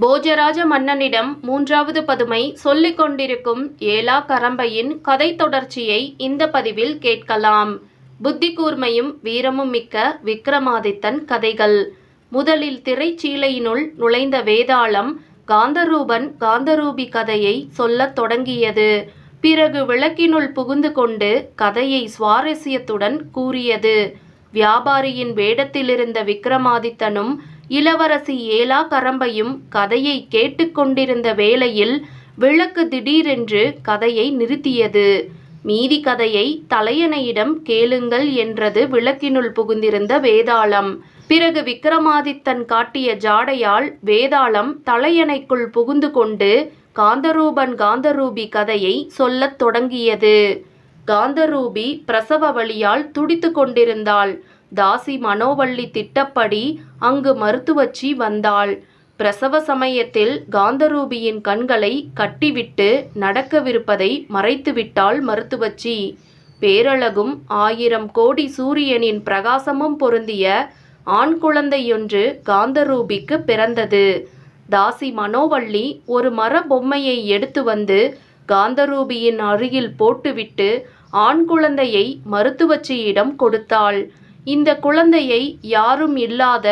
போஜராஜ மன்னனிடம் மூன்றாவது பதுமை சொல்லிக் கொண்டிருக்கும் ஏலா கரம்பையின் கதை தொடர்ச்சியை இந்த பதிவில் கேட்கலாம். புத்தி கூர்மையும் வீரமும் மிக்க விக்ரமாதித்தன் கதைகள். முதலில் திரைச்சீலையினுள் நுழைந்த வேதாளம் காந்தரூபன் காந்தரூபி கதையை சொல்லத் தொடங்கியது. பிறகு விளக்கினுள் புகுந்து கொண்டு கதையை சுவாரஸ்யத்துடன் கூறியது. வியாபாரியின் வேடத்திலிருந்த விக்ரமாதித்தனும் இளவரசி ஏலா கரம்பையும் கதையை கேட்டுக்கொண்டிருந்த வேளையில் விளக்கு திடீரென்று கதையை நிறுத்தியது. மீதி கதையை தலையணையிடம் கேளுங்கள் என்றது விளக்கினுள் புகுந்திருந்த வேதாளம். பிறகு விக்ரமாதித்தன் காட்டிய ஜாடையால் வேதாளம் தலையணைக்குள் புகுந்து கொண்டு காந்தரூபன் காந்தரூபி கதையை சொல்லத் தொடங்கியது. காந்தரூபி பிரசவ வழியால் துடித்து கொண்டிருந்தாள். தாசி மனோவள்ளி திட்டப்படி அங்கு மருத்துவச்சி வந்தாள். பிரசவ சமயத்தில் காந்தரூபியின் கண்களை கட்டிவிட்டு நடக்கவிருப்பதை மறைத்துவிட்டாள் மருத்துவச்சி. பேரழகும் ஆயிரம் கோடி சூரியனின் பிரகாசமும் பொருந்திய ஆண் குழந்தையொன்று காந்தரூபிக்கு பிறந்தது. தாசி மனோவள்ளி ஒரு மர பொம்மையை எடுத்து வந்து காந்தரூபியின் அருகில் போட்டுவிட்டு ஆண் குழந்தையை மருத்துவச்சியிடம் கொடுத்தாள். இந்த குழந்தையை யாரும் இல்லாத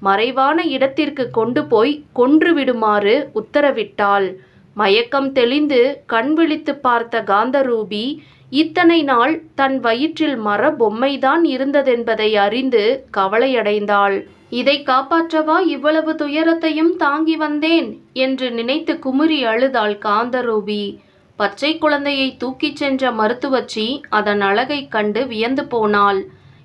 மறைவான இடத்திற்கு கொண்டு போய் கொன்று விடுமாறு உத்தரவிட்டாள். மயக்கம் தெளிந்து கண் விழித்து பார்த்த காந்தரூபி இத்தனை நாள் தன் வயிற்றில் மர பொம்மைதான் இருந்ததென்பதை அறிந்து கவலையடைந்தாள். இதை காப்பாற்றவா? இவ்வளவு துயரத்தையும் தாங்கி வந்தேன் என்று நினைத்து குமுறி அழுதாள் காந்தரூபி. பச்சை குழந்தையை தூக்கிச் சென்ற மருத்துவச்சி அதன் அழகைக் கண்டு வியந்து போனாள்.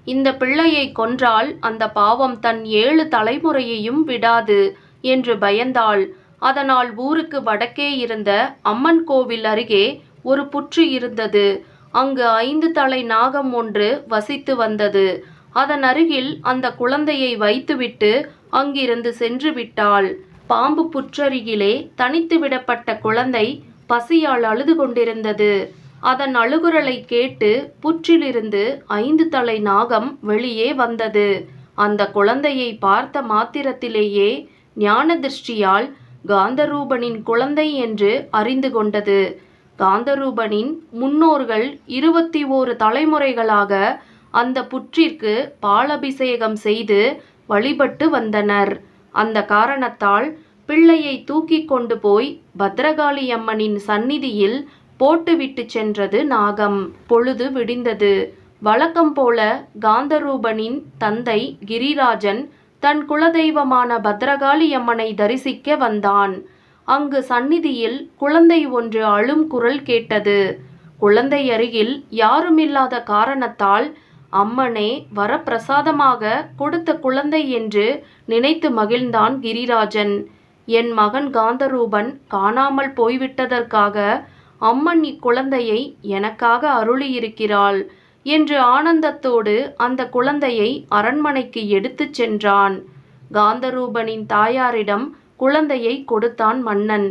இந்த பிள்ளையை கொன்றால் அந்த பாவம் தன் ஏழு தலைமுறையையும் விடாது என்று பயந்தாள். அதனால் ஊருக்கு வடக்கே இருந்த அம்மன் கோவில் அருகே ஒரு புற்று இருந்தது. அங்கு ஐந்து தலை நாகம் ஒன்று வசித்து வந்தது. அதன் அருகில் அந்த குழந்தையை வைத்துவிட்டு அங்கிருந்து சென்று விட்டாள். பாம்பு புற்றருகிலே தனித்து விடப்பட்ட குழந்தை பசியால் அழுது கொண்டிருந்தது. அதன் அழுகுரலை கேட்டு புற்றிலிருந்து ஐந்து தலை நாகம் வெளியே வந்தது. அந்த குழந்தையை பார்த்த மாத்திரத்திலேயே ஞான திருஷ்டியால் காந்தரூபனின் குழந்தை என்று அறிந்து கொண்டது. காந்தரூபனின் முன்னோர்கள் இருபத்தி ஓரு தலைமுறைகளாக அந்த புற்றிற்கு பாலபிஷேகம் செய்து வழிபட்டு வந்தனர். அந்த காரணத்தால் பிள்ளையை தூக்கி கொண்டு போய் பத்ரகாளி அம்மனின் சந்நிதியில் போட்டுவிட்டு சென்றது நாகம். பொழுது விடிந்தது. வழக்கம் போல காந்தரூபனின் தந்தை கிரிராஜன் தன் குலதெய்வமான பத்ரகாளி அம்மனை தரிசிக்க வந்தான். அங்கு சந்நிதியில் குழந்தை ஒன்று அழும் குரல் கேட்டது. குழந்தை அருகில் யாருமில்லாத காரணத்தால் அம்மனே வரப்பிரசாதமாக கொடுத்த குழந்தை என்று நினைத்து மகிழ்ந்தான் கிரிராஜன். என் மகன் காந்தரூபன் காணாமல் போய்விட்டதற்காக அம்மன் இக்குழந்தையை எனக்காக அருளியிருக்கிறாள் என்று ஆனந்தத்தோடு அந்த குழந்தையை அரண்மனைக்கு எடுத்துச் சென்றான். காந்தரூபனின் தாயாரிடம் குழந்தையை கொடுத்தான் மன்னன்.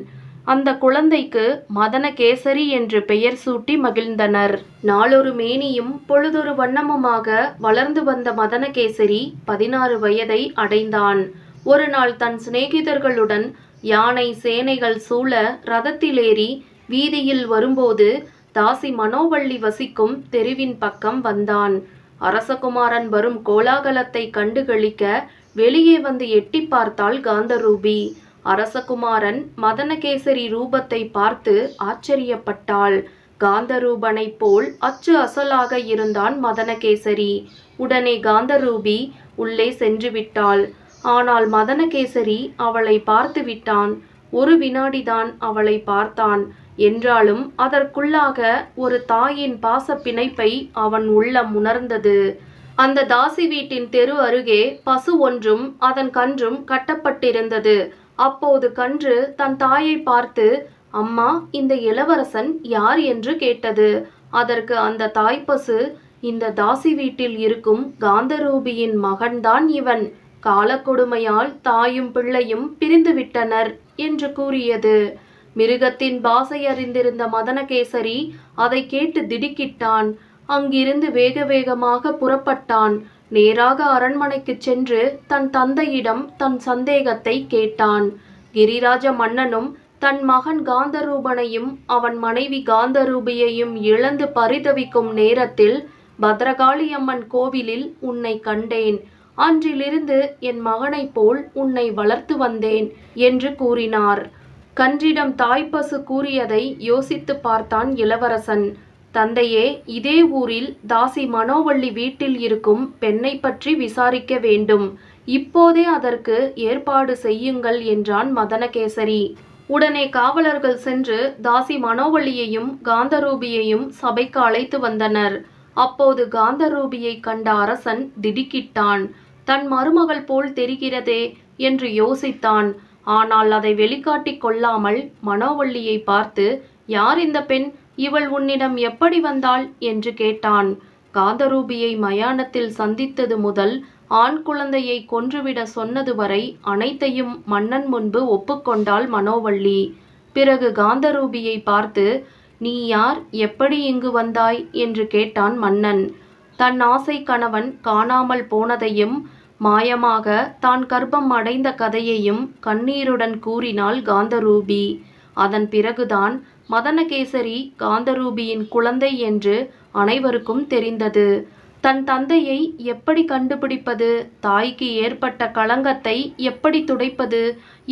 அந்த குழந்தைக்கு மதனகேசரி என்று பெயர் சூட்டி மகிழ்ந்தனர். நாளொரு மேனியும் பொழுதொரு வண்ணமுமாக வளர்ந்து வந்த மதனகேசரி பதினாறு வயதை அடைந்தான். ஒரு நாள் தன் சிநேகிதர்களுடன் யானை சேனைகள் சூழ ரதத்திலேறி வீதியில் வரும்போது தாசி மனோவள்ளி வசிக்கும் தெருவின் பக்கம் வந்தான். அரசகுமாரன் வரும் கோலாகலத்தை கண்டுகளிக்க வெளியே வந்து எட்டி பார்த்தாள் காந்தரூபி. அரசகுமாரன் மதனகேசரி ரூபத்தை பார்த்து ஆச்சரியப்பட்டாள். காந்தரூபனைப் போல் அச்சு அசலாக இருந்தான் மதனகேசரி. உடனே காந்தரூபி உள்ளே சென்று விட்டாள். ஆனால் மதனகேசரி அவளை பார்த்து விட்டான். ஒரு வினாடிதான் அவளை பார்த்தான். என்றாலும் அதற்குள்ளாக ஒரு தாயின் பாச பிணைப்பை அவன் உள்ளம் உணர்ந்தது. அந்த தாசி வீட்டின் தெரு அருகே பசு ஒன்றும் அதன் கன்றும் கட்டப்பட்டிருந்தது. அப்போது கன்று தன் தாயை பார்த்து அம்மா இந்த இளவரசன் யார் என்று கேட்டது. அதற்கு அந்த தாய்ப்பசு இந்த தாசி வீட்டில் இருக்கும் காந்தரூபியின் மகன்தான் இவன். காலக்கொடுமையால் தாயும் பிள்ளையும் பிரிந்துவிட்டனர் என்று கூறியது. மிருகத்தின் பாசை அறிந்திருந்த மதனகேசரி அதை கேட்டு திடுக்கிட்டான். அங்கிருந்து வேக வேகமாக புறப்பட்டான். நேராக அரண்மனைக்குச் சென்று தன் தந்தையிடம் தன் சந்தேகத்தை கேட்டான். கிரிராஜ மன்னனும் தன் மகன் காந்தரூபனையும் அவன் மனைவி காந்தரூபியையும் இழந்து பரிதவிக்கும் நேரத்தில் பத்ரகாளி அம்மன் கோவிலில் உன்னை கண்டேன். அன்றிலிருந்து என் மகனைப் போல் உன்னை வளர்த்து வந்தேன் என்று கூறினார். கன்றிடம் தாய்ப்பசு கூறியதை யோசித்து பார்த்தான் இளவரசன். தந்தையே இதே ஊரில் தாசி மனோவள்ளி வீட்டில் இருக்கும் பெண்ணை பற்றி விசாரிக்க வேண்டும். இப்போதே அதற்கு ஏற்பாடு செய்யுங்கள் என்றான் மதனகேசரி. உடனே காவலர்கள் சென்று தாசி மனோவள்ளியையும் காந்தரூபியையும் சபைக்கு அழைத்து வந்தனர். அப்போது காந்தரூபியை கண்ட அரசன் திடுக்கிட்டான். தன் மருமகள் போல் தெரிகிறதே என்று யோசித்தான். ஆனால் அதை வெளிக்காட்டிக் கொள்ளாமல் மனோவள்ளியை பார்த்து யார் இந்த பெண்? இவள் உன்னிடம் எப்படி வந்தாள்? என்று கேட்டான். காந்தரூபியை மயானத்தில் சந்தித்தது முதல் ஆண் குழந்தையை கொன்றுவிட சொன்னது வரை அனைத்தையும் மன்னன் முன்பு ஒப்புக்கொண்டாள் மனோவள்ளி பிறகு காந்தரூபியை பார்த்து நீ யார்? எப்படி இங்கு வந்தாய்? என்று கேட்டான் மன்னன். தன் ஆசை கணவன் காணாமல் போனதையும் மாயமாக தான் கர்ப்பம் அடைந்த கதையையும் கண்ணீருடன் கூறினாள் காந்தரூபி. அதன் பிறகுதான் மதனகேசரி காந்தரூபியின் குழந்தை என்று அனைவருக்கும் தெரிந்தது. தன் தந்தையை எப்படி கண்டுபிடிப்பது? தாய்க்கு ஏற்பட்ட களங்கத்தை எப்படி துடைப்பது?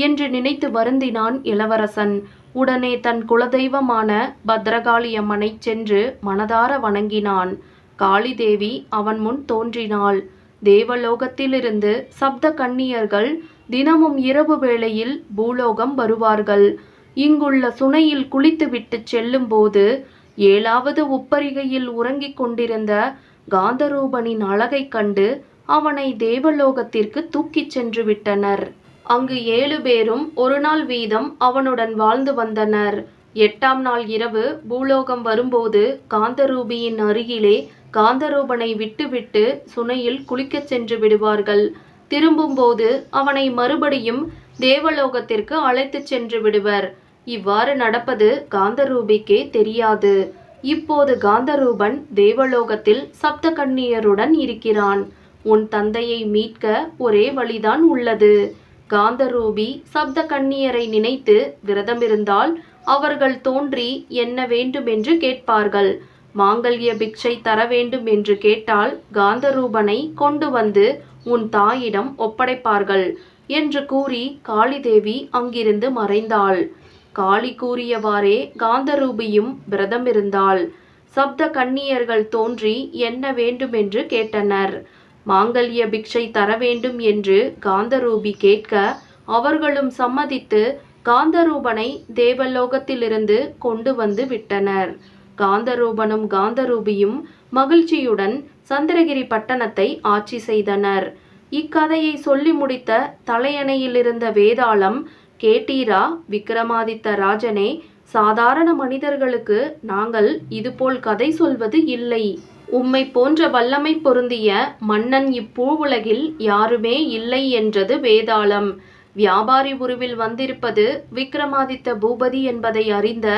என்று நினைத்து வருந்தினான் இளவரசன். உடனே தன் குலதெய்வமான பத்ரகாளியம்மனை சென்று மனதார வணங்கினான். காளிதேவி அவன் முன் தோன்றினாள். தேவலோகத்திலிருந்து சப்த கன்னியர்கள் தினமும் இரவு வேளையில் பூலோகம் வருவார்கள். இங்குள்ள சுனையில் குளித்துவிட்டு செல்லும்போது ஏழாவது உப்பரிகையில் உறங்கிக் கொண்டிருந்த காந்தரூபனின் அழகைக் கண்டு அவனை தேவலோகத்திற்கு தூக்கிச் சென்று விட்டனர். அங்கு ஏழு பேரும் ஒரு நாள் வீதம் அவனுடன் வாழ்ந்து வந்தனர். எட்டாம் நாள் இரவு பூலோகம் வரும்போது காந்தரூபியின் அருகிலே காந்தரூபனை விட்டுவிட்டு சுனையில் குளிக்கச் சென்று விடுவார்கள். திரும்பும்போது அவனை மறுபடியும் தேவலோகத்திற்கு அழைத்துச் சென்று விடுவர். இவ்வாறு நடப்பது காந்தரூபிக்கே தெரியாது. இப்போது காந்தரூபன் தேவலோகத்தில் சப்த கண்ணியருடன் இருக்கிறான். உன் தந்தையை மீட்க ஒரே வழிதான் உள்ளது. காந்தரூபி சப்த கண்ணியரை நினைத்து விரதமிருந்தால் அவர்கள் தோன்றி என்ன வேண்டுமென்று கேட்பார்கள். மாங்கல்ய பிக்ஷை தர வேண்டும் என்று கேட்டால் காந்தரூபனை கொண்டு வந்து உன் தாயிடம் ஒப்படைப்பார்கள் என்று கூறி காளிதேவி அங்கிருந்து மறைந்தாள். காளி கூறியவாறே காந்தரூபியும் விரதமிருந்தாள். சப்த கன்னியர்கள் தோன்றி என்ன வேண்டுமென்று கேட்டனர். மாங்கல்ய பிக்ஷை தர வேண்டும் என்று காந்தரூபி கேட்க அவர்களும் சம்மதித்து காந்தரூபனை தேவலோகத்திலிருந்து கொண்டு வந்து விட்டனர். காந்தரூபனும் காந்தரூபியும் மகிழ்ச்சியுடன் சந்திரகிரி பட்டணத்தை ஆட்சி செய்தனர். இக்கதையை சொல்லி முடித்த தலையணையிலிருந்த வேதாளம் கேட்டீரா விக்ரமாதித்த ராஜனே சாதாரண மனிதர்களுக்கு நாங்கள் இதுபோல் கதை சொல்வது இல்லை. உம்மை போன்ற வல்லமை பொருந்திய மன்னன் இப்பூவுலகில் யாருமே இல்லை என்றது வேதாளம். வியாபாரி உருவில் வந்திருப்பது விக்ரமாதித்த பூபதி என்பதை அறிந்த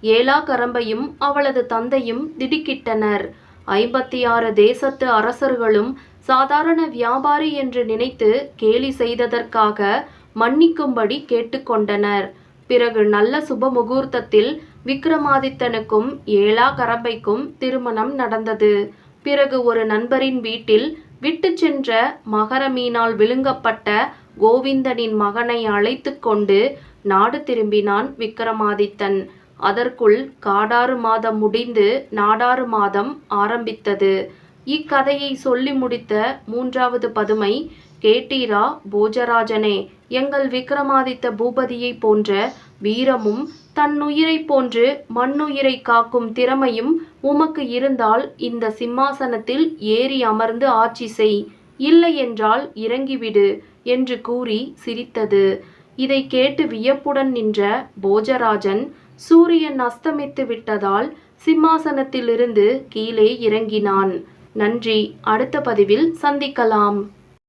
ஏலா கரம்பையும் அவளது தந்தையும் திடுக்கிட்டனர். ஐம்பத்தி ஆறு தேசத்து அரசர்களும் சாதாரண வியாபாரி என்று நினைத்து கேலி செய்ததற்காக மன்னிக்கும்படி கேட்டுக்கொண்டனர். பிறகு நல்ல சுப முகூர்த்தத்தில் விக்ரமாதித்தனுக்கும் ஏலா கரம்பைக்கும் திருமணம் நடந்தது. பிறகு ஒரு நண்பரின் வீட்டில் விட்டு சென்ற மகர மீனால் விழுங்கப்பட்ட கோவிந்தனின் மகனை அழைத்து கொண்டு நாடு திரும்பினான் விக்ரமாதித்தன். அதற்குள் காடாறு மாதம் முடிந்து நாடாறு மாதம் ஆரம்பித்தது. இக்கதையை சொல்லி முடித்த மூன்றாவது பதுமை கேட்டீரா போஜராஜனே எங்கள் விக்ரமாதித்த பூபதியை போன்ற வீரமும் தன்னுயிரை போன்று மண்ணுயிரை காக்கும் திறமையும் உமக்கு இருந்தால் இந்த சிம்மாசனத்தில் ஏறி அமர்ந்து ஆட்சி செய். இல்லை என்றால் இறங்கிவிடு. என்று கூறி சிரித்தது. இதை கேட்டு வியப்புடன் நின்ற போஜராஜன் சூரியன் அஸ்தமித்து விட்டதால் சிம்மாசனத்திலிருந்து கீழே இறங்கினான். நன்றி. அடுத்த பதிவில் சந்திக்கலாம்.